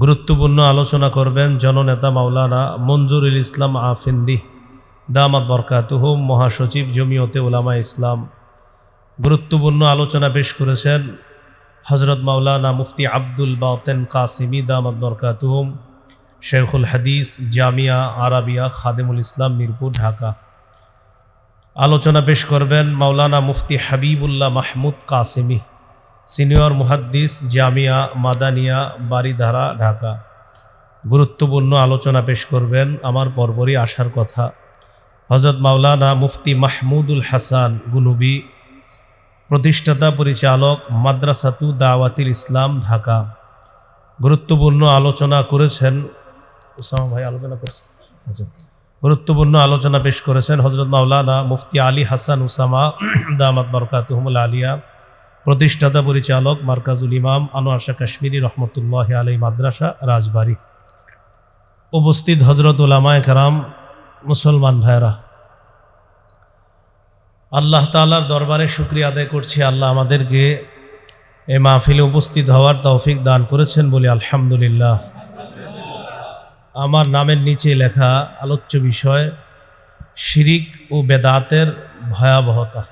গুরুত্বপূর্ণ আলোচনা করবেন জননেতা মাওলানা মঞ্জুরুল ইসলাম আফিন্দি। দামাত বরকাতুহুম মহাসচিব জমিয়তে উলামা ইসলাম। গুরুত্বপূর্ণ আলোচনা পেশ করেছেন হজরত মাওলানা মুফতি আব্দুল বাতেন কাসিমি দামাত বরকাতুহুম শেখুল হাদিস জামিয়া আরাবিয়া খাদেমুল ইসলাম মিরপুর, ঢাকা। আলোচনা পেশ করবেন মাওলানা মুফতি হাবিবুল্লাহ মাহমুদ কাসিমি। সিনিয়র মুহাদ্দিস জামিয়া মাদানিয়া বাড়িধারা ঢাকা। গুরুত্বপূর্ণ আলোচনা পেশ করবেন আমার পরপরই আসার কথা। হজরত মাওলানা মুফতি মাহমুদুল হাসান গুনুবি প্রতিষ্ঠাতা পরিচালক মাদ্রাসাতু দাওয়াতিল ইসলাম, ঢাকা। গুরুত্বপূর্ণ আলোচনা করেছেন, ওসামা ভাই আলোচনা করছেন আচ্ছা। গুরুত্বপূর্ণ আলোচনা পেশ করেছেন হজরত মাওলানা মুফতি আলী হাসান উসামা, দামাত বরকাতুহমুল আলিয়া। প্রতিষ্ঠাতা পরিচালক মার্কাজুল ইমাম আনোয়ার শাহ কাশ্মীরি রহমতুল্লাহ আলাই মাদ্রাসা, রাজবাড়ি। উপস্থিত হজরত উলামায় কারাম, মুসলমান ভাইরা আল্লাহ তালার দরবারে শুক্রিয়া আদায় করছি। আল্লাহ আমাদেরকে এ মাহফিলে উপস্থিত হওয়ার তৌফিক দান করেছেন বলে আলহামদুলিল্লাহ। আমার নামের নিচে লেখা আলোচ্য বিষয়, শিরিক ও বেদাতের ভয়াবহতা।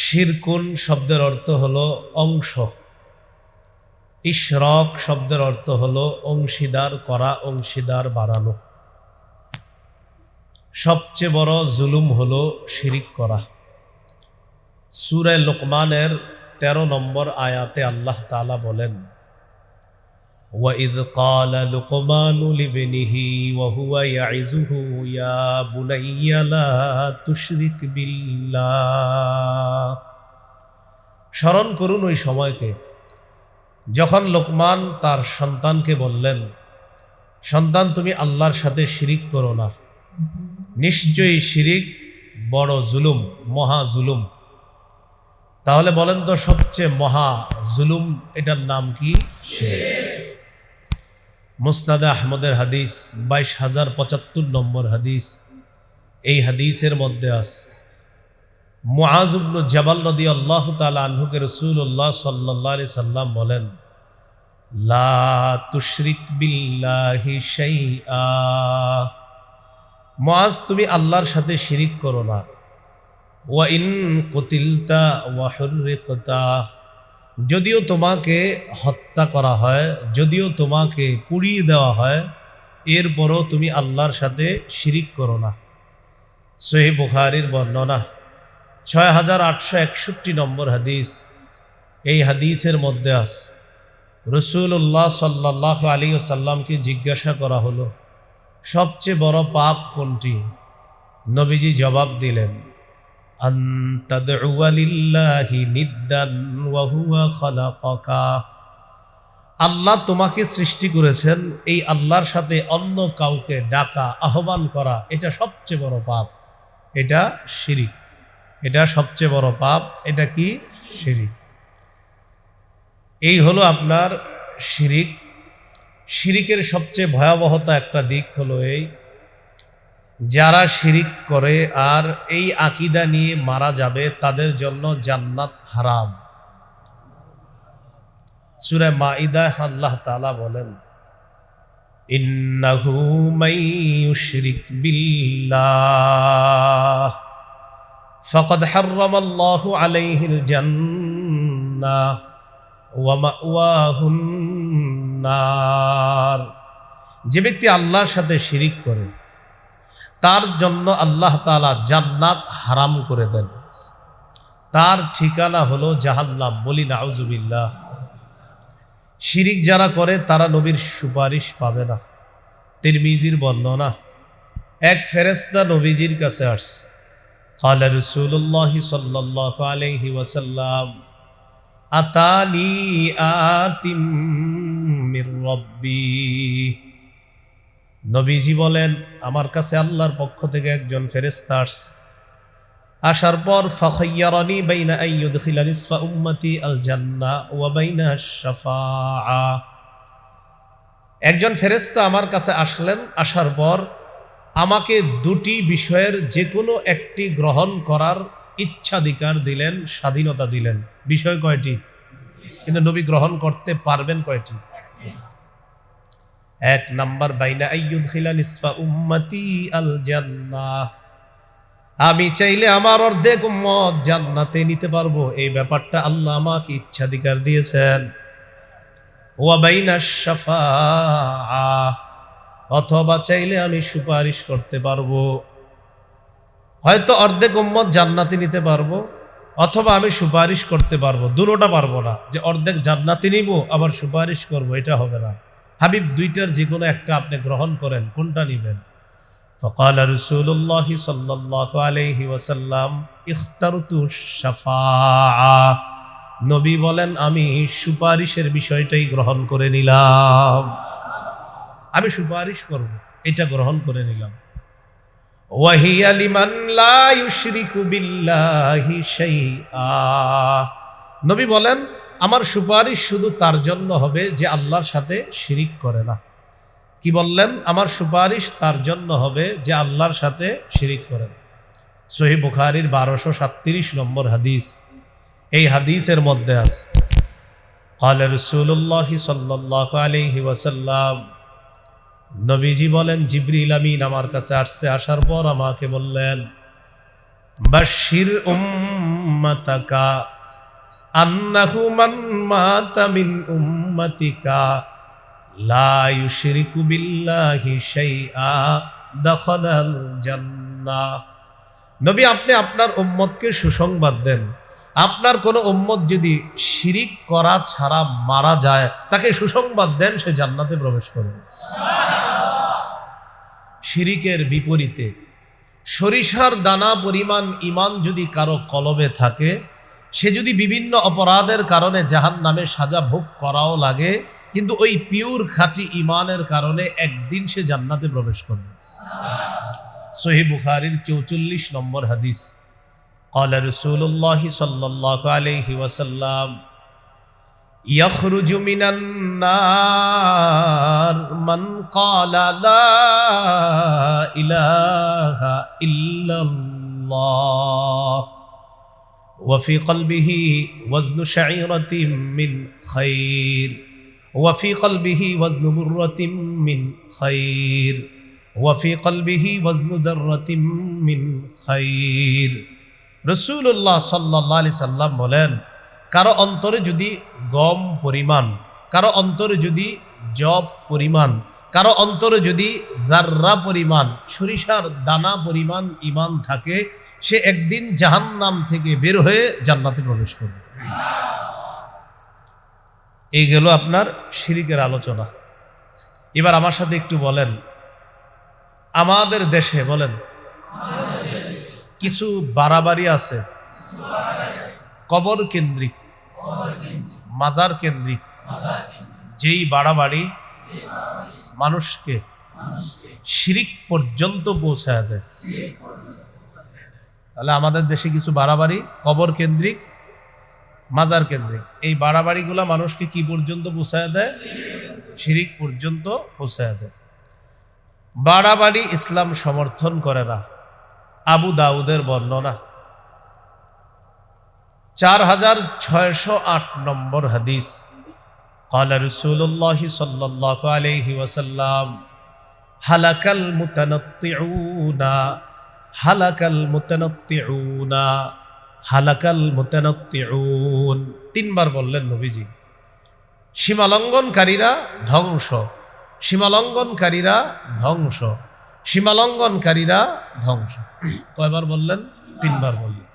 শিরকুন শব্দের অর্থ হল অংশ। ইশরক শব্দের অর্থ হল অংশীদার করা, অংশীদার বাড়ানো। সবচেয়ে বড় জুলুম হল শিরিক করা। সুরে লোকমানের ১৩ নম্বর আয়াতে আল্লাহ তালা বলেন وَإِذْ قَالَ لُقْمَانُ لِابْنِهِ وَهُوَ يَعِظُهُ يَا بُنَيَّ لَا تُشْرِكْ بِاللَّهِ স্মরণ করুন ওই সময়কে যখন লোকমান তার সন্তানকে বললেন সন্তান তুমি আল্লাহর সাথে শিরিক করো না নিশ্চয়ই শিরিক বড় জুলুম মহা জুলুম তাহলে বলেন তো সবচেয়ে মহা জুলুম এটার নাম কি মুসনাদে আহমদের হাদিস, বাইশ হাজার পঁচাত্তর নম্বর হাদিস। এই হাদিসের মধ্যে আছে মুআজুবনু জবাল নদী আল্লাহ তালা আনহুকে রসুল্লাহ সাল্লাহ আলি সাল্লাম বলেন, লা তুশরিক বিল্লাহি শাইআ। মুআজ, তুমি আল্লাহর সাথে শিরিক করো না। ওয়া ইন কুতিলতা ওয়া যদিও তোমাকে হত্যা করা হয়, যদিও তোমাকে পুড়িয়ে দেওয়া হয়, এরপরও তুমি আল্লাহর সাথে শিরিক করো না। সোহে বুখারির বর্ণনা ছয় হাজার আটশো একষট্টি নম্বর হাদিস। এই হাদিসের মধ্যে আস রসুল্লাহ সাল্লাহ আলী সাল্লামকে জিজ্ঞাসা করা হলো, সবচেয়ে বড় পাপ কোনটি? নবীজি জবাব দিলেন তাদউয়া লিল্লাহি নিদ্দান ওয়া হুয়া খালাকাকা আল্লাহ তোমাকে সৃষ্টি করেছেন, এই আল্লাহর সাথে অন্য কাউকে ডাকা, আহ্বান করা, এটা সবচেয়ে বড় পাপ। এটা শিরিক। এটা সবচেয়ে বড় পাপ, এটা কি? শিরিক। এই হলো আপনার শিরিক। শিরিকের সবচেয়ে ভয়াবহতা একটা দিক হলো এই যারা শিরিক করে আর এই আকিদা নিয়ে মারা যাবে, তাদের জন্য জান্নাত হারাম। সুরে মাইদা আল্লাহ তালা বলেন, ইন্নাহু মাইয়ুশরিক বিল্লাহ, ফাকাদ হাররামাল্লাহু আলাইহিল জান্নাহ ওয়া মাওয়াহুন নার। যে ব্যক্তি আল্লাহর সাথে শিরিক করে তার জন্য আল্লাহ তালা জান্নাত হারাম করে দেন তার ঠিকানা হলো জাহান্নাম বলি নাউজুবিল্লাহ শিরিক যারা করে তারা নবীর সুপারিশ পাবে না তিরমিজির বর্ণনা এক ফেরেস্তা নবীজির কাছে আসছে قال رسول الله صلى الله عليه وسلم আতানি আতিম মির রব্বি নবীজি বলেন, আমার কাছে আল্লাহর পক্ষ থেকে একজন ফেরেস্তা আসছে। আসার পর ফখয়ারনি বাইনা আইয়ুদখিলা নিসফা উম্মতি আল জান্নাহ ওয়া বাইনা শাফা একজন ফেরেস্তা আমার কাছে আসলেন, আসার পর আমাকে দুটি বিষয়ের যে কোনো একটি গ্রহণ করার ইচ্ছাধিকার দিলেন, স্বাধীনতা দিলেন। বিষয় কয়টি? কিন্তু নবী গ্রহণ করতে পারবেন কয়টি? এক নাম্বার, বাইনা আইয়ুদ খিলা নিসফা উম্মতি আল জান্নাহ। আমি চাইলে আমার অর্ধেক উম্মত জান্নাতে নিতে পারব। এই ব্যাপারটা আল্লাহ আমাকে ইচ্ছাধিকার দিয়েছেন। ওয়া বাইনা শাফাআ, অথবা চাইলে আমি সুপারিশ করতে পারব। হয়তো অর্ধেক উম্মত জান্নাতি নিতে পারব, অথবা আমি সুপারিশ করতে পারব। দুটোটা পারব না, যে অর্ধেক জান্নাতি নিব, আবার সুপারিশ করব, এটা হবে না। হাবিব দুইটার যে কোনো একটা আপনি গ্রহণ করেন কোনটা নিবেন فقال رسول الله صلى الله عليه وسلم اخترت الشفاعة নবী বলেন আমি সুপারিশের বিষয়টাই গ্রহণ করে নিলাম আমি সুপারিশ করব এটা গ্রহণ করে নিলাম ওয়াহিয়া লিমান লা ইউশরিকু বিল্লাহি শাইআ নবী বলেন আমার সুপারিশ শুধু তার জন্য হবে যে আল্লাহর সাথে শিরিক করে না কি বললেন আমার সুপারিশ তার জন্য হবে যে আল্লাহর সাথে শিরিক করে না সহি বুখারির বারোশো সাতত্রিশ নম্বর হাদিস এই হাদিসের মধ্যে আছে قال رسول الله صلى الله عليه وسلم নবীজি বলেন জিবরিল আমিন আমার কাছে আসছে আসার পর আমাকে বললেন বাশির উম্মাতাকা আন্নাহু মান মাতা মিন উম্মাতিকা, লা ইউশরিকু বিল্লাহি শাইআ, দাখালাল জান্নাহ। নবী, আপনি আপনার উম্মতকে সুসংবাদ দেন। আপনার কোনো উম্মত যদি শিরিক করা ছাড়া মারা যায়, তাকে সুসংবাদ দেন, সে জান্নাতে প্রবেশ করবে। শিরিকের বিপরীতে সরিষার দানা পরিমাণ ইমান যদি কারও কলবে থাকে সে যদি বিভিন্ন অপরাধের কারণে জাহান নামে সাজা ভোগ করাও লাগে কিন্তু ওই পিওর খাঁটি ইমানের কারণে একদিন সে জান্নাতে প্রবেশ করবে সহি বুখারির চৌচল্লিশ নম্বর হাদিস قال رسول الله صلى الله عليه وسلم يخرج من النار من قال لا إله إلا الله وفي قلبه وزن شعيرة من خير وفي قلبه وزن برة من خير وفي قلبه وزن ذرة من خير রসুল্লাহ সাল্লাহ আলি সাল্লাম বলেন কারো অন্তরে যদি গম পরিমাণ কারো অন্তরে যদি জব পরিমাণ কারও অন্তরে যদি দার্রা পরিমাণ, সরিষার দানা পরিমাণ ইমান থাকে, সে একদিন জাহান্নাম থেকে বের হয়ে জান্নাতে প্রবেশ করবে। এই গেল আপনার শিরিকের আলোচনা। এবার আমার সাথে একটু বলেন। আমাদের দেশে বলেন, কিছু বাড়াবাড়ি আছে। কবর কেন্দ্রিক মাজার কেন্দ্রিক যেই বাড়াবাড়ি মানুষকে শিরিক পর্যন্ত পৌঁছায় দেয়। তাহলে আমাদের দেশে কিছু বাড়াবাড়ি কবর কেন্দ্রিক, মাজার কেন্দ্রিক। এই বাড়াবাড়িগুলো মানুষকে কি পর্যন্ত পৌঁছায় দেয়? শিরিক পর্যন্ত পৌঁছায় দেয়। বাড়াবাড়ি ইসলাম সমর্থন করে না। আবু দাউদের বর্ণনা। চার হাজার ছয়শো আট নম্বর হাদিস। قال رسول الله صلى الله عليه وسلم هلك المتنطعون هلك المتنطعون هلك المتنطعون তিনবার বললেন নবীজি সীমালঙ্ঘনকারীরা ধ্বংস সীমালঙ্ঘনকারীরা ধ্বংস সীমালঙ্ঘনকারীরা ধ্বংস কয়বার বললেন তিনবার বললেন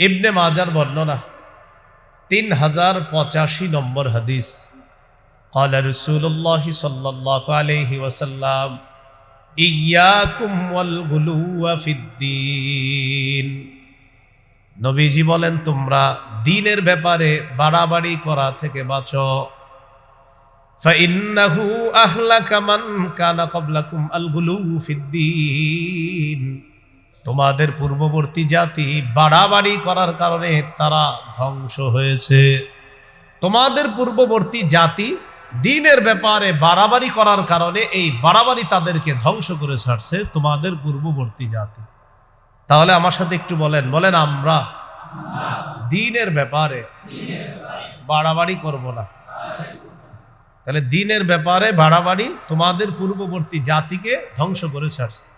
ইবনে মাজার বর্ণনা তিন হাজার পঁচাশি নম্বর হাদিস قال رسول الله صلى الله عليه وسلم إياكم والغلو في الدين নবীজি বলেন তোমরা দিনের ব্যাপারে বাড়াবাড়ি করা থেকে বাঁচো فإنه أهلك من كان قبلكم الغلو في الدين তোমাদের পূর্ববর্তী জাতি বাড়াবাড়ি করার কারণে তারা ধ্বংস হয়েছে। তোমাদের পূর্ববর্তী জাতি দিনের ব্যাপারে বাড়াবাড়ি করার কারণে এই বাড়াবাড়ি তাদেরকে ধ্বংস করে ছাড়ছে তোমাদের পূর্ববর্তী জাতি। তাহলে আমার সাথে একটু বলেন বলেন আমরা দিনের ব্যাপারে বাড়াবাড়ি করব না। তাহলে দিনের ব্যাপারে বাড়াবাড়ি তোমাদের পূর্ববর্তী জাতিকে ধ্বংস করে ছাড়ছে।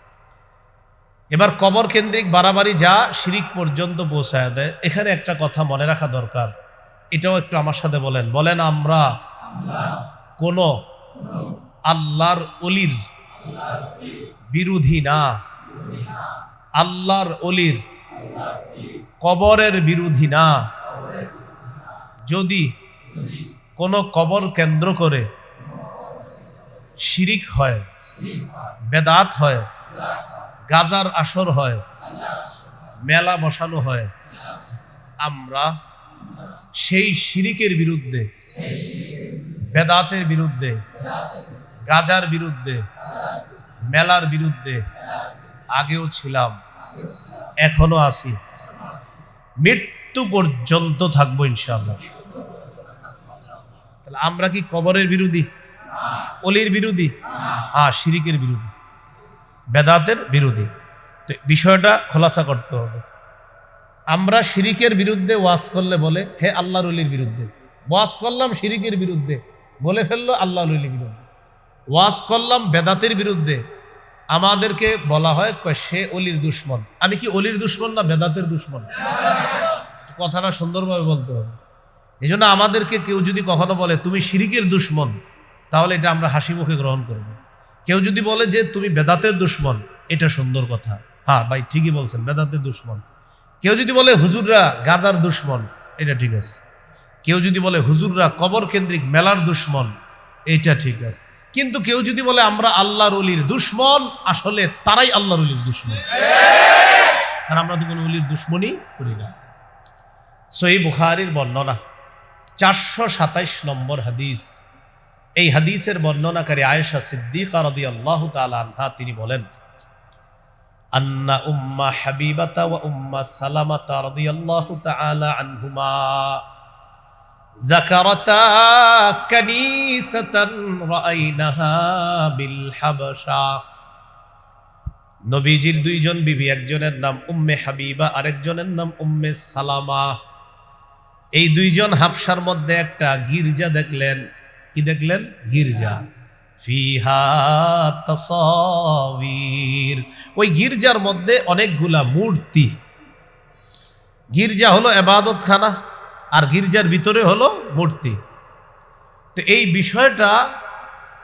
এবার কবর কেন্দ্রিক বাড়াবাড়ি যা শিরিক পর্যন্ত পৌঁছায় দেয়। এখানে একটা কথা মনে রাখা দরকার। এটাও একটু আমার সাথে বলেন। বলেন, আমরা কোন আল্লাহর অলির বিরোধী না। আল্লাহর অলির কবরের বিরোধী না। যদি কোন কবর কেন্দ্র করে শিরিক হয়, বেদাত হয় গাজার আসর হয়, মেলা বসানো হয়। আমরা সেই শিরিকের বিরুদ্ধে, বেদাতের বিরুদ্ধে, গাজার বিরুদ্ধে, মেলার বিরুদ্ধে আগেও ছিলাম, এখনও আছি। মৃত্যু পর্যন্ত থাকব ইনশাল্লাহ তাহলে আমরা কি কবরের বিরোধী? অলির বিরোধী? হ্যাঁ শিরিকের বিরোধী। বেদাতের বিরোধী। তো বিষয়টা খোলাসা করতে হবে। আমরা শিরিকের বিরুদ্ধে ওয়াজ করলে বলে, হে আল্লাহর অলির বিরুদ্ধে। ওয়াজ করলাম শিরিকের বিরুদ্ধে, বলে ফেলল আল্লাহর অলির বিরুদ্ধে। ওয়াজ করলাম বেদাতের বিরুদ্ধে। আমাদেরকে বলা হয় সে অলির দুশ্মন। আমি কি অলির দুশ্মন না বেদাতের দুশ্মন? কথাটা সুন্দরভাবে বলতে হবে। এই আমাদেরকে কেউ যদি কখনো বলে, তুমি শিরিকের দুশ্মন, তাহলে এটা আমরা হাসি মুখে গ্রহণ করব। কেউ যদি বলে যে তুমি বেদাতের দুশ্মন, এটা সুন্দর কথা। হ্যাঁ ভাই, ঠিকই বলছেন, বেদাতের দুশ্মন। কেউ যদি বলে হুজুররা গাজার দুশ্মন, এটা ঠিক আছে। কেউ যদি বলে হুজুররা কবর কেন্দ্রিক মেলার দুশ্মন, এটা ঠিক আছে। কিন্তু কেউ যদি বলে আমরা আল্লাহর অলির দুশ্মন, আসলে তারাই আল্লাহর অলির দুশ্মন। আর আমরা তো কোনো অলির দুশ্মনই করি না। সই বুখারির বর্ণনা, চারশো সাতাইশ নম্বর হাদিস। এই হাদিসের বর্ণনাকারী আয়েশা সিদ্দিকা আরদি আল্লাহ আনহা তিনি বলেন, আন্না উম্মা হাবিবাতা ওয়া উম্মা সালামাতা রাদি আল্লাহ তাআলা আনহুমা জাকারতা কানিসাতান রাআইনাহা বিল হাবশা নবীজির দুইজন বিবি, একজনের নাম উম্মে হাবিবা, আরেকজনের নাম উম্মে সালামা। এই দুইজন হাবশার মধ্যে একটা গির্জা দেখলেন কি দেখলেন? গির্জা। ওই গির্জার মধ্যে অনেকগুলা মূর্তি। গির্জা হলো এবাদত খানা আর গির্জার ভিতরে হলো মূর্তি। তো এই বিষয়টা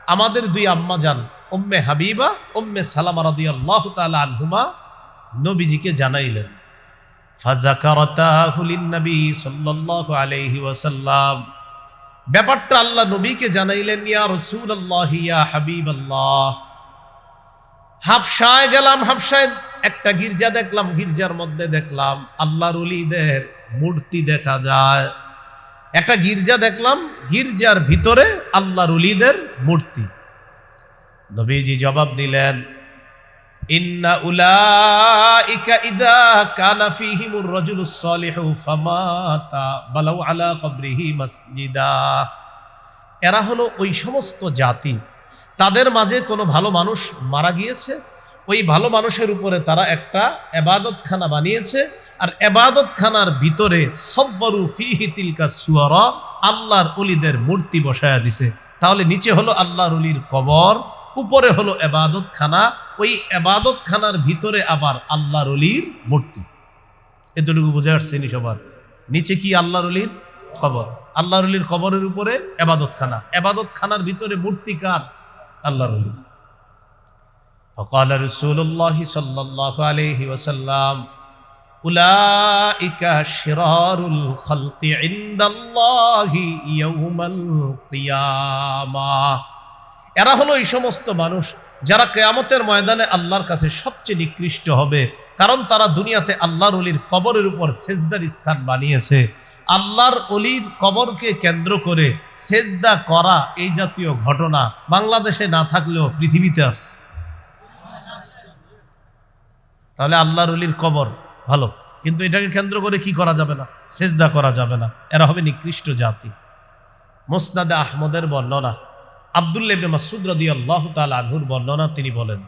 আমাদের দুই আম্মা যান উম্মে হাবিবা, উম্মে সালামা রাদিয়াল্লাহু তাআলা আনহুমা নবীজিকে জানাইলেন। ফাজাকারতা লিন-নবী সাল্লাল্লাহু আলাইহি ওয়াসাল্লাম। ব্যাপারটা আল্লাহ নবীকে জানাইলেন, ইয়া রাসূলুল্লাহ, ইয়া হাবিব আল্লাহ হাফসায় গেলাম, হাফসায় একটা গির্জা দেখলাম, গির্জার মধ্যে দেখলাম আল্লাহর ওলিদের মূর্তি দেখা যায়। একটা গির্জা দেখলাম, গির্জার ভিতরে আল্লাহর উলিদের মূর্তি। নবীজি জবাব দিলেন ইন্না উলাইকা ইদা কানা ফীহিমুর রাজুলুস সালিহু ফামাতা বালাউ আলা কবরিহি মাসজিদা। এরা হলো ওই সমস্ত জাতি। তাদের মাঝে কোনো ভালো মানুষ মারা গিয়েছে। ওই ভালো মানুষের উপরে তারা একটা এবাদতখানা বানিয়েছে। আর এবাদতখানার ভিতরে সব্বরু ফিহি তিলকা সুয়ারা, আল্লাহর অলিদের মূর্তি বসায়া দিছে। তাহলে নিচে হলো আল্লাহর অলির কবর উপরে হলো এবাদতখানা ওই এবাদতখানার ভিতরে আবার আল্লাহর অলির মূর্তি এতটুকু বুঝে আসছেনি সবার নিচে কি আল্লাহর অলির কবর আল্লাহর অলির কবরের উপরে এবাদতখানা এবাদতখানার ভিতরে মূর্তি কার আল্লাহর অলির فقال رسول الله صلى الله عليه وسلم أولئك شرار الخلق عند الله يوم القيامة এরা হলো এই সমস্ত মানুষ যারা কেয়ামতের ময়দানে আল্লাহর কাছে সবচেয়ে নিকৃষ্ট হবে। কারণ তারা দুনিয়াতে আল্লাহর অলির কবরের উপর সেজদার স্থান বানিয়েছে। আল্লাহর অলির কবরকে কেন্দ্র করে সেজদা করা এই জাতীয় ঘটনা বাংলাদেশে না থাকলেও পৃথিবীতে আছে। তাহলে আল্লাহর অলির কবর ভালো, কিন্তু এটাকে কেন্দ্র করে কি করা যাবে না? সেজদা করা যাবে না। এরা হবে নিকৃষ্ট জাতি। মোসনাদে আহমদের বর্ণনা আবদুল্লাহ ইবনে মাসউদ রাদিয়াল্লাহু তাআলা আনহুর বর্ণনা তিনি বলেন,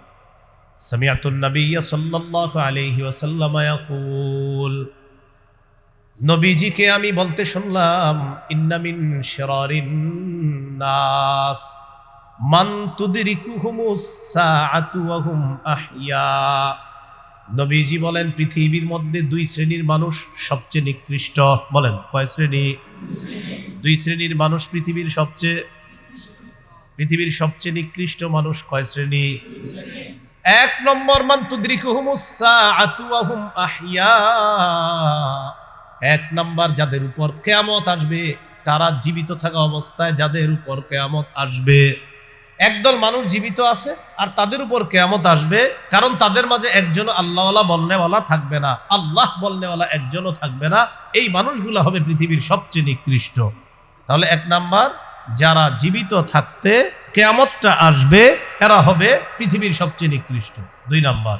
সামিআতুন নাবিয়্য সাল্লাল্লাহু আলাইহি ওয়াসাল্লাম ইয়াকুল, নবীজিকে আমি বলতে শুনলাম ইন্নামিন শেরিন নাস, মান তুদরিকুহুমুস সাআতু ওয়া হুম আহইয়া নবীজি বলেন, পৃথিবীর মধ্যে দুই শ্রেণির মানুষ সবচেয়ে নিকৃষ্ট বলেন, কয় শ্রেণি? দুই শ্রেণির মানুষ পৃথিবীর সবচেয়ে পৃথিবীর সবচেয়ে নিকৃষ্ট মানুষ কয় শ্রেণি? এক নম্বর এক নম্বর, যাদের উপর কেয়ামত আসবে, তারা জীবিত থাকা অবস্থায় যাদের উপর কেয়ামত আসবে। একদল মানুষ জীবিত আছে আর তাদের উপর কেয়ামত আসবে, কারণ তাদের মাঝে একজন আল্লাহওয়ালা বলনেওয়ালা থাকবে না। আল্লাহ বলনেওয়ালা একজনও থাকবে না। এই মানুষগুলো হবে পৃথিবীর সবচেয়ে নিকৃষ্ট। তাহলে এক নাম্বার যারা জীবিত থাকতে কেয়ামতটা আসবে, এরা হবে পৃথিবীর সবচেয়ে নিকৃষ্ট। দুই নম্বর।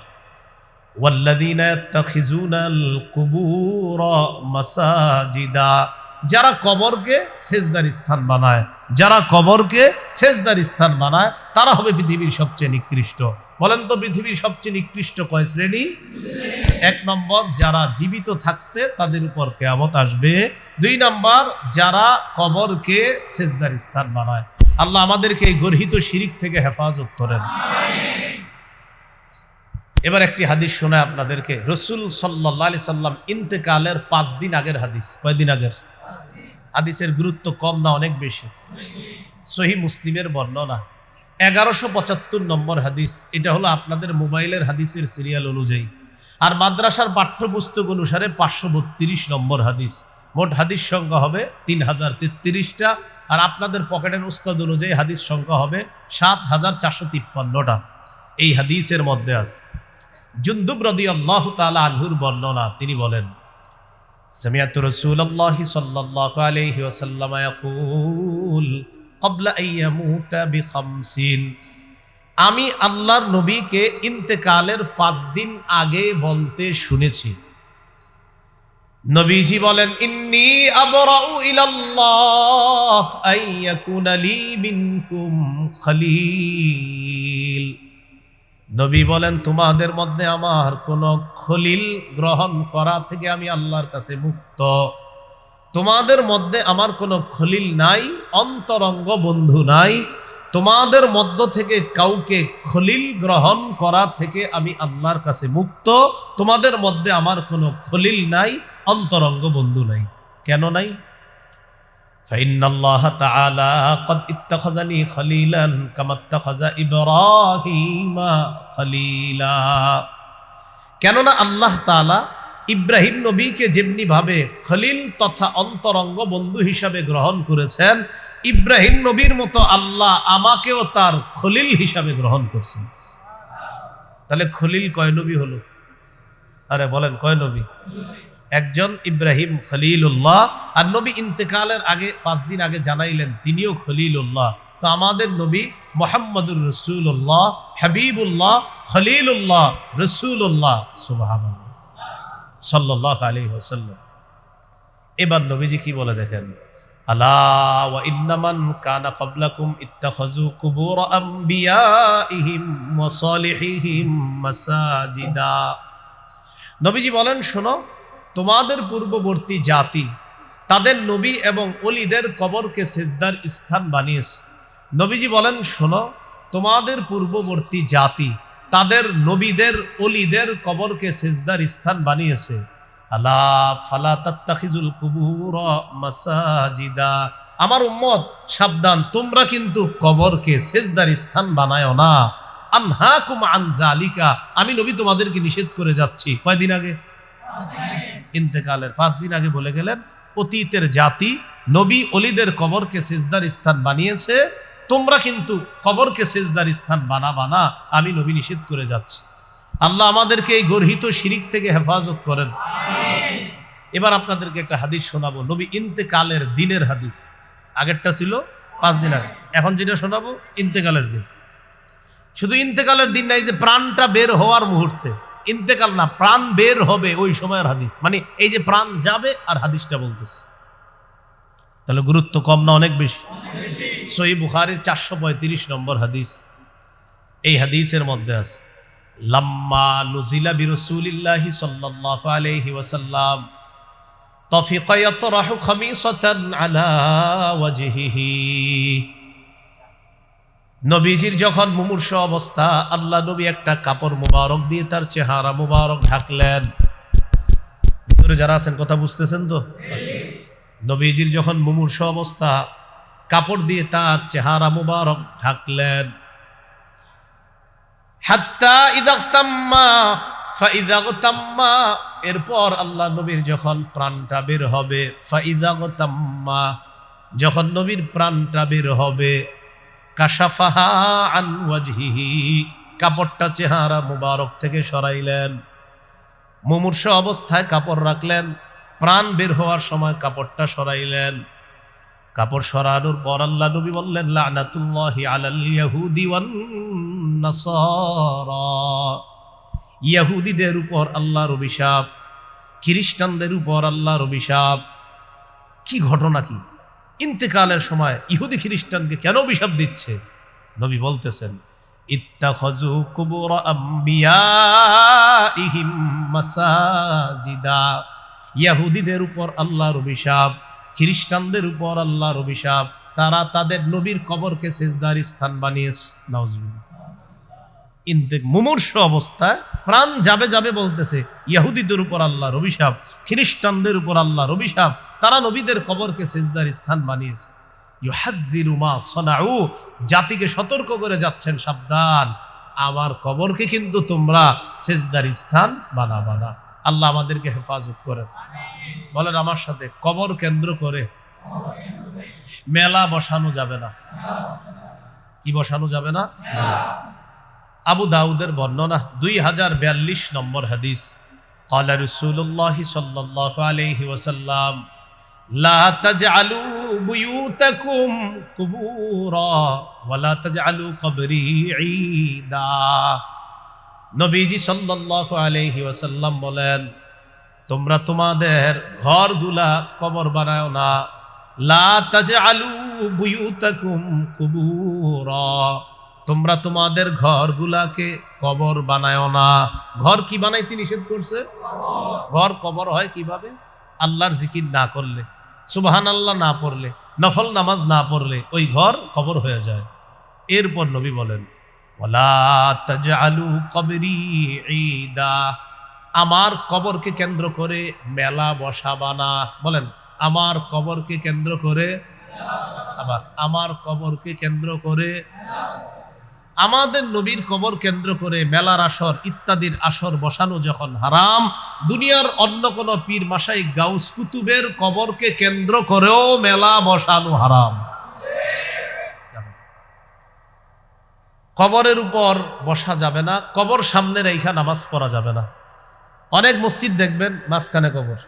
যারা কবরকে সেজদার স্থান বানায়, যারা কবরকে সেজদার স্থান বানায়, তারা হবে পৃথিবীর সবচেয়ে নিকৃষ্ট। বলেন তো পৃথিবীর সবচেয়ে নিকৃষ্ট কয় শ্রেণি? এক নম্বর, যারা জীবিত থাকতে তাদের উপর কেয়ামত আসবে। দুই নম্বর, যারা কবরকে সেজদার স্থান বানায়। আল্লাহ আমাদেরকে এই গর্হিত শিরিক থেকে হেফাজত করেন। এবার একটি হাদিস শোনায় আপনাদেরকে, রসুল সাল্লাহ আলি সাল্লাম ইন্তেকালের পাঁচ দিন আগের হাদিস। কয়দিন আগের? হাদিসের গুরুত্ব কম না অনেক বেশি? সহি মুসলিমের বর্ণনা। এগারোশো পঁচাত্তর নম্বর হাদিস। এটা হলো আপনাদের মোবাইলের হাদিসের সিরিয়াল অনুযায়ী। আর মাদ্রাসার পাঠ্যপুস্তক অনুসারে পাঁচশো বত্রিশ নম্বর হাদিস মোট হাদিস সংখ্যা হবে তিন হাজার তেত্রিশটা আর আপনাদের পকেটের উস্তাদ অনুযায়ী হাদিস সংখ্যা হবে সাত হাজার চারশো তিপ্পান্নটা এই হাদিসের মধ্যে আছে জুন্দুব রদি আল্লাহ তালা আনহুর বর্ণনা তিনি বলেন سمعت رسول الله صلى الله عليه وسلم يقول قبل أن يموت بخمسين আমি আল্লাহর নবীকে ইন্তেকালের পাঁচ দিন আগে বলতে শুনেছি। নবীজি বলেন, ইন্নি আবরাউ ইলাল্লাহ আইয়াকুনা লি মিনকুম খলিল। নবী বলেন, তোমাদের মধ্যে আমার কোন খলিল গ্রহণ করা থেকে আমি আল্লাহর কাছে মুক্ত। তোমাদের মধ্যে আমার কোনো খলিল নাই, অন্তরঙ্গ বন্ধু নাই। তোমাদের মধ্য থেকে কাউকে খলিল গ্রহণ করা থেকে আমি আল্লাহর কাছে মুক্ত তোমাদের মধ্যে আমার কোনো খলিল নাই অন্তরঙ্গ বন্ধু নাই কেন নাই فإن الله تعالى قد اتخذني خليلا كما اتخذ إبراهيم خليلا কেননা আল্লাহ তাআলা ইব্রাহিম নবীকে যেমনি ভাবে খলিল তথা অন্তরঙ্গ বন্ধু হিসাবে গ্রহণ করেছেন, ইব্রাহিম নবীর মতো আল্লাহ আমাকেও তার খলিল হিসাবে গ্রহণ করছেন। তাহলে খলিল কয় নবী হলো? আরে বলেন, কয় নবী? একজন ইব্রাহিম খলিলুল্লাহ। আর নবী ইন্তেকালের আগে, পাঁচ দিন আগে জানাইলেন, তিনিও খলিলুল্লাহ। তো আমাদের নবী মোহাম্মদুর রসুল্লাহ হাবিবুল্লাহ, খলিলুল্লাহ রসুল্লাহ সুবাহ সাল্লাহ আলী হোসাল্লাম এবার নবীজি কি বলে দেখেন? আল্লাহ ওয়া ইন্নামান কানা ক্বাবলাকুম ইত্তাখাযু কুবুর আমবিয়াইহিম নবীজি বলেন, শোনো, তোমাদের পূর্ববর্তী জাতি, তাদের নবী এবং অলিদের কবরকে সেজদার স্থান বানিয়েছে। নবীজি বলেন, শোনো, তোমাদের পূর্ববর্তী জাতি তাদের নবীদের, অলিদের কবরকে সেজদার স্থান বানিয়েছে। আলা ফালা তাত্তাখিজুল কুবুর মাসাজিদা। আমার উম্মত, সাবধান, তোমরা কিন্তু কবরকে সেজদার স্থান বানায় না। আনহাকুম আন জালিকা আমি নবী তোমাদেরকে নিষেধ করে যাচ্ছি। কয়দিন আগে? ইন্তেকালের পাঁচ দিন আগে বলে গেলেন, অতীতের জাতি নবী অলিদের কবরকে সেজদার স্থান বানিয়েছে। তোমরা কিন্তু কবরকে সেজদার স্থান বানাবা না। আমি নবী নিষেধ করে যাচ্ছি। আল্লাহ আমাদেরকে এই গর্হিত শিরিক থেকে হেফাজত করেন। এবার আপনাদেরকে একটা হাদিস শোনাবো। নবী ইন্তেকালের দিনের হাদিস। আগেরটা ছিল পাঁচ দিন আগে। এখন যেটা শোনাবো ইন্তেকালের দিন। শুধু ইন্তেকালের দিন নাই যে প্রাণটা বের হওয়ার মুহূর্তে। ইন্তেকাল না প্রাণ বের হবে ওই সময়ের হাদিস। মানে এই যে প্রাণ যাবে আর হাদিসটা বলতেছে। তাহলে গুরুত্ব কম না অনেক বেশি। সহি বুখারির চারশো পঁয়ত্রিশ নম্বর হাদিস। এই হাদিসের মধ্যে আছে, লম্মা নুজিলা বিরসুলিল্লাহি সাল্লাল্লাহু আলাইহি ওয়াসাল্লাম, তফিক ইয়াতরাহু খামিসাতান আলা ওয়াজহিহি। নবীজির যখন মুমূর্ষ অবস্থা, আল্লাহ নবী একটা কাপড় মুবারক দিয়ে তার চেহারা মুবারক ঢাকলেন। ভিতরে যারা আছেন, কথা বুঝতেছেন তো? নবীজির যখন মুমূর্ষ অবস্থা কাপড় দিয়ে তার চেহারা মুবারক ঢাকলেন। এরপর আল্লাহ নবীর যখন প্রাণটা বের হবে ফাইদাগতাম্মা যখন নবীর প্রাণটা বের হবে, কাশাফাহা কাপড়টা চেহারা মুবারক থেকে সরাইলেন। মুমূর্ষ অবস্থায় কাপড় রাখলেন, প্রাণ বের হওয়ার সময় কাপড়টা সরাইলেন। কাপড় সরানোর পর আল্লাহ নবী বললেন, লানাতুল্লাহি আলাল ইয়াহুদি ওয়ান নাসারা। ইয়াহুদিদের উপর আল্লাহর অভিশাপ, খ্রিস্টানদের উপর আল্লাহর অভিশাপ। কি ঘটনা কি? ইন্তেকালের সময় ইহুদি খ্রিস্টানকে কেন অভিশাপ দিচ্ছে? নবী বলতেছেন, ইত্তাখাযু কুবুর আম্বিয়াইহিম মাসাজিদা। ইয়াহুদিদের উপর আল্লাহর অভিশাপ খ্রিস্টানদের উপর আল্লাহর অভিশাপ, তারা তাদের নবীর কবরকে সেজদার স্থান বানিয়েছে। মুমূর্ষ প্রাণ যাবে যাবে বলতেছে উপর আল্লাহর অভিশাপ, খ্রিস্টানদের উপর আল্লাহর অভিশাপ, তারা নবীদের কবরকে সেজদার স্থান বানিয়েছে। জাতিকে সতর্ক করে যাচ্ছেন, সাবধান। আমার কবরকে কিন্তু তোমরা সেজদার স্থান বানাবা না। আল্লাহ আমাদেরকে হেফাজত করেন বলেন আমার সাথে কবর কেন্দ্র করে মেলা বসানো যাবে না কি বসানো যাবে না আবু দাউদের বর্ণনা দুই হাজার বিয়াল্লিশ নম্বর হাদিস قال رسول الله صلى الله عليه وسلم لا تجعلوا بيوتكم قبورا ولا تجعلوا قبري عيدا নবীজি সাল্লাল্লাহু আলাইহি ওয়াসাল্লাম বলেন, তোমরা তোমাদের ঘরগুলা কবর বানাও না। লা তাজআলু বুয়ুতাকুম কুবুরা। তোমরা তোমাদের ঘরগুলাকে কবর বানায় না। ঘর কি বানাইতে নিষেধ করছে? ঘর কবর হয় কীভাবে? আল্লাহর জিকির না করলে সুবাহান আল্লাহ না পড়লে, নফল নামাজ না পড়লে ওই ঘর কবর হয়ে যায়। এরপর নবী বলেন আমার কবরকে কেন্দ্র করে মেলা বসাবা না। বলেন, আমার কবরকে কেন্দ্র করে আবার আমার কবরকে কেন্দ্র করে আমাদের নবীর কবর কেন্দ্র করে মেলার আসর, ইত্যাদির আসর বসানো যখন হারাম, দুনিয়ার অন্য কোন পীর, মাসাই, গাউস কুতুবের কবরকে কেন্দ্র করেও মেলা বসানো হারাম। কবরের উপর বসা যাবে না, কবর সামনে রেখা নামাজ পড়া যাবে না। অনেক মসজিদ দেখবেন, মাঝখানে কবর।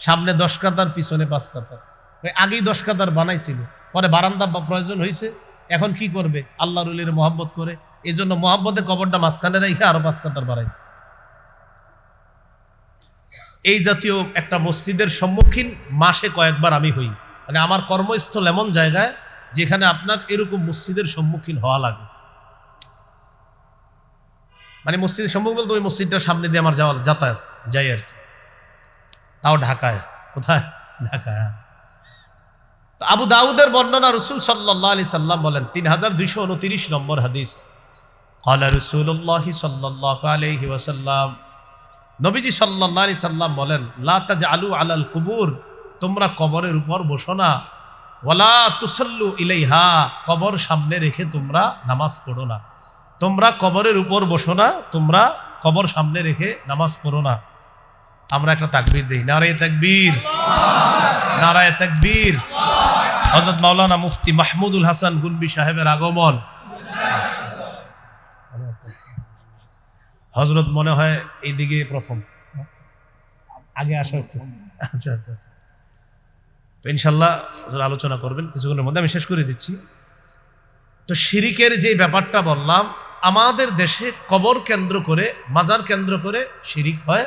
সামনে দশ কাতার, পিছনে পাঁচ কাতার। ওই আগেই দশ কাতার বানাইছিল। পরে বারান্দা প্রয়োজন হয়েছে এখন কি করবে? আল্লাহ রুলির মহব্বত করে। এই জন্য মহব্বতে কবরটা মাঝখানে রেখে আরও পাঁচ কাতার বাড়াইছে এই জাতীয় একটা মসজিদের সম্মুখীন মাসে কয়েকবার আমি হই। মানে আমার কর্মস্থল এমন জায়গায় যেখানে আপনার এরকম মসজিদের সম্মুখীন হওয়া লাগে। মানে মসজিদ সম্ভব বলতে ওই মসজিদটার সামনে দিয়ে আমার যাওয়া যাতায়াত যাই আর কি। তাও ঢাকায়। কোথায়? ঢাকায় হ্যাঁ। আবু দাউদের বর্ণনা রসুল সাল্লাহ আলি সাল্লাম বলেন তিন হাজার দুইশো উনতিরিশ নম্বর হাদিস। কলা রসুল্লাহ সাল্লাহ আলহি ওসাল্লাম নবীজি সাল্লাহ আলি সাল্লাম বলেন লাতাজ আলু আলাল কুবুর, তোমরা কবরের উপর বসো না। ওয়ালা তুসল্লু ইলাইহা, কবর সামনে রেখে তোমরা নামাজ পড়ো না। তোমরা কবরের উপর বসো না তোমরা কবর সামনে রেখে নামাজ পড়ো না। আমরা একটা তাকবীর দিই নারায় তাকবীর। নারায় তাকবীর। হজরত মাওলানা মুফতি মাহমুদুল হাসান গুনবি সাহেবের আগমন। হজরত মনে হয় এইদিকে প্রথম। আগে আসা হচ্ছে। আচ্ছা আচ্ছা আচ্ছা। তো ইনশাল্লাহ আলোচনা করবেন কিছুক্ষণের মধ্যে আমি শেষ করে দিচ্ছি। তো শিরিকের যে ব্যাপারটা বললাম আমাদের দেশে কবর কেন্দ্র করে, মাজার কেন্দ্র করে শিরিক হয়।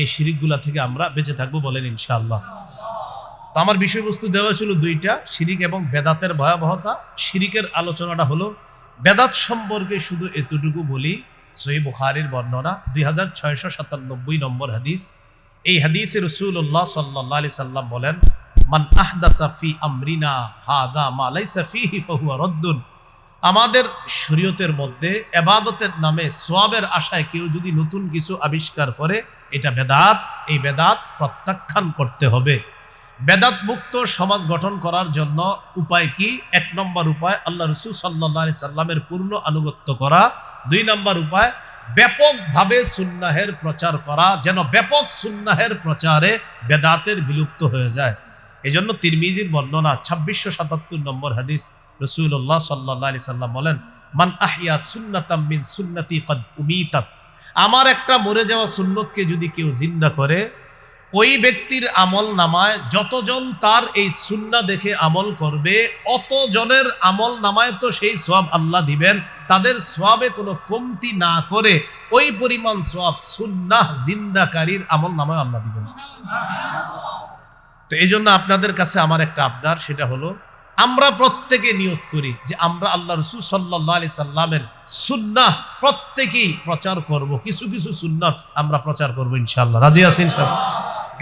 এই শিরিকগুলা থেকে আমরা বেঁচে থাকব বলেন ইনশাআল্লাহ। তো আমার বিষয়বস্তু দেওয়া ছিল দুইটা, শিরিক এবং বেদাতের ভয়াবহতা। শিরিকের আলোচনাটা হলো, বেদাত সম্পর্কে শুধু এতটুকু বলি, সহি বুখারির বর্ণনা, দুই হাজার ছয়শো সাতানব্বই নম্বর হাদিস। এই হাদিসে রসুল্লাহ সাল্লাহ আলি সাল্লাম বলেন, মান আহদাসা ফি আমরিনা, হাদা মা লাইসা ফিহি ফাহুয়া রদ্দুন। আমাদের শরীয়তের মধ্যে এবাদতের নামে সোয়াবের আশায় কেউ যদি নতুন কিছু আবিষ্কার করে, এটা বেদাত। এই বেদাত প্রত্যাখ্যান করতে হবে। বেদাত মুক্ত সমাজ গঠন করার জন্য উপায় কি? এক নম্বর উপায়, আল্লাহ রসুল সাল্লাহ আলি সাল্লামের পূর্ণ আনুগত্য করা। দুই নম্বর উপায়, ব্যাপকভাবে সুন্নাহের প্রচার করা, যেন ব্যাপক সুন্নাহের প্রচারে বেদাতের বিলুপ্ত হয়ে যায়। এই জন্য তিরমিজির বর্ণনা, ছাব্বিশশো সাতাত্তর নম্বর হাদিস রসুল্লাহ সাল্লাহ সাল্লাম বলেন, মান আহিয়া সুন্নাতাম মিন সুন্নতি কদ উমিতাত। আমার একটা মরে যাওয়া সুন্নতকে যদি কেউ জিন্দা করে, ওই ব্যক্তির আমল নামায় যতজন তার এই সুন্না দেখে আমল করবে, অতজনের আমল নামায় তো সেই সোয়াব আল্লাহ দিবেন। তাদের সোয়াবে কোনো কমতি না করে ওই পরিমাণ সোয়াব সুন্নাহ জিন্দাকারীর আমল নামায় আল্লাহ দিবেন। তো এই আপনাদের কাছে আমার একটা আবদার, সেটা হলো আমরা প্রত্যেকে নিয়ত করি যে আমরা আল্লাহ রসুল সাল্লাহ আলি সাল্লামের সুন্নাহ প্রত্যেকেই প্রচার করব। কিছু কিছু সুন্নাত আমরা প্রচার করব ইনশাল্লাহ রাজি ইনশাল্লাহ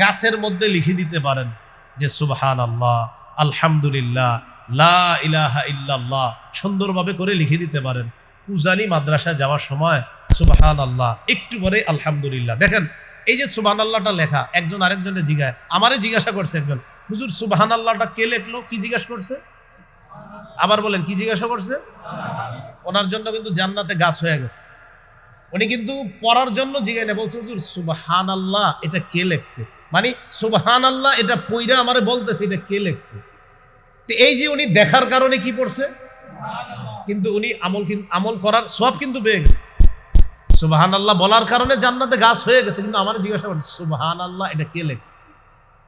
গাছের মধ্যে লিখে দিতে পারেন যে সুবহান আল্লাহ আলহামদুলিল্লাহ, লা ইলাহা ইল্লাল্লাহ সুন্দরভাবে করে লিখে দিতে পারেন। উজানি মাদ্রাসায় যাওয়ার সময় সুবহান আল্লাহ একটু পরে আলহামদুলিল্লাহ। দেখেন, এই যে সুবহান আল্লাহটা লেখা, একজন আরেকজনের জিজ্ঞাসা আমারে জিজ্ঞাসা করছে একজন হুজুর সুবহান আল্লাহটা কে লেখলো? কি জিজ্ঞাসা করছে? আবার বলেন, কি জিজ্ঞাসা করছে? ওনার জন্য কিন্তু জান্নাতে গাছ হয়ে গেছে। উনি কিন্তু পড়ার জন্য জিজ্ঞাসা নেই বলছে, হুজুর সুবহান আল্লাহ এটা কে লেখছে? মানে সুবহান আল্লাহ এটা পইরা আমারে বলতেছে, এটা কে লেখছে? তো এই যে উনি দেখার কারণে কি পড়ছে? কিন্তু উনি আমল আমল করার সব কিন্তু পেয়ে গেছে। সুবহান আল্লাহ বলার কারণে জান্নাতে গাছ হয়ে গেছে, কিন্তু আমার জিজ্ঞাসা করছে সুবহান আল্লাহ এটা কে লেখছে?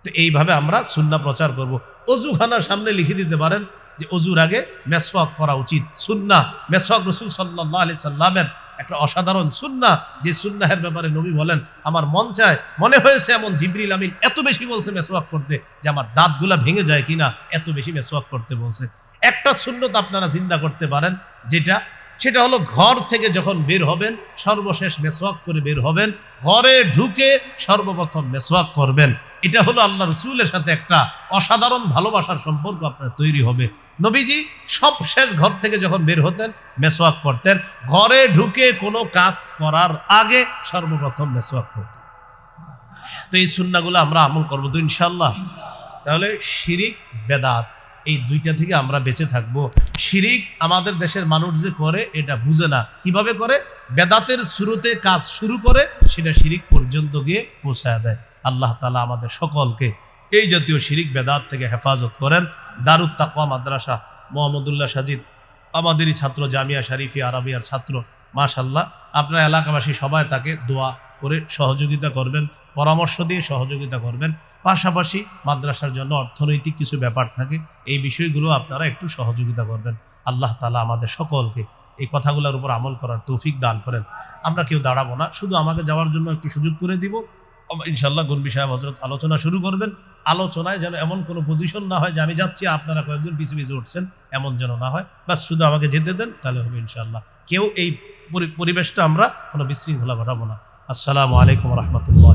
তো এইভাবে আমরা সুন্না প্রচার করব। অজুখানার সামনে লিখে দিতে পারেন যে অজুর আগে মেসওয়াক করা উচিত। সুন্না, মেসওয়াক রসুল সাল্লাহ আলি সাল্লামের একটা অসাধারণ সুন্না, যে সুন্নাহের ব্যাপারে নবী বলেন, আমার মন চায়, মনে হয়েছে এমন জিবরিল আমিন এত বেশি বলছে মেসওয়াক করতে যে আমার দাঁতগুলা ভেঙে যায় কিনা, এত বেশি মেসওয়াক করতে বলছে। একটা সুন্নত আপনারা চিন্তা করতে পারেন, যেটা, সেটা হলো ঘর থেকে যখন বের হবেন, সর্বশেষ মেসওয়াক করে বের হবেন, ঘরে ঢুকে সর্বপ্রথম মেসওয়াক করবেন। এটা হলো আল্লাহ রসুলের সাথে একটা অসাধারণ ভালোবাসার সম্পর্ক আপনার তৈরি হবে। নবীজি সব শেষ ঘর থেকে যখন বের হতেন, মেসওয়াক করতেন, ঘরে ঢুকে কোনো কাজ করার আগে সর্বপ্রথম মেসওয়াক করতেন। তো এই সুন্নাগুলো আমরা আমল করব তো ইনশাল্লাহ তাহলে শিরিক, বেদাত, এই দুইটা থেকে আমরা বেঁচে থাকব। শিরিক আমাদের দেশের মানুষ যে করে, এটা বুঝে না। কীভাবে করে? বেদাতের শুরুতে কাজ শুরু করে, সেটা শিরিক পর্যন্ত গিয়ে পৌঁছায় দেয়। আল্লাহ তালা আমাদের সকলকে এই জাতীয় শিরিক বেদাত থেকে হেফাজত করেন। দারুত তাকওয়া মাদ্রাসা মোহাম্মদুল্লাহ সাজিদ, আমাদেরই ছাত্র জামিয়া শরীফি আরবিয়ার ছাত্র মাশাল্লাহ আপনার এলাকাবাসী সবাই তাকে দোয়া করে সহযোগিতা করবেন, পরামর্শ দিয়ে সহযোগিতা করবেন। পাশাপাশি মাদ্রাসার জন্য অর্থনৈতিক কিছু ব্যাপার থাকে, এই বিষয়গুলো আপনারা একটু সহযোগিতা করবেন। আল্লাহ তালা আমাদের সকলকে এই কথাগুলোর উপর আমল করার তৌফিক দান করেন। আমরা কেউ দাঁড়াবো না, শুধু আমাকে যাওয়ার জন্য একটু সুযোগ করে দিব। ইনশাল্লাহ গনবি সাহেব হজরত আলোচনা শুরু করবেন। আলোচনায় যেন এমন কোনো পজিশন না হয় যে আমি যাচ্ছি, আপনারা কয়েকজন পিছিয়ে পিছিয়ে উঠছেন, এমন যেন না হয়। বাস, শুধু আমাকে যেতে দেন, তাহলে হবে ইনশাল্লাহ কেউ এই পরি- পরিবেশটা আমরা কোনো বিশৃঙ্খলা ঘটাবো না। আসসালামু আলাইকুম রহমতুল্লাহ।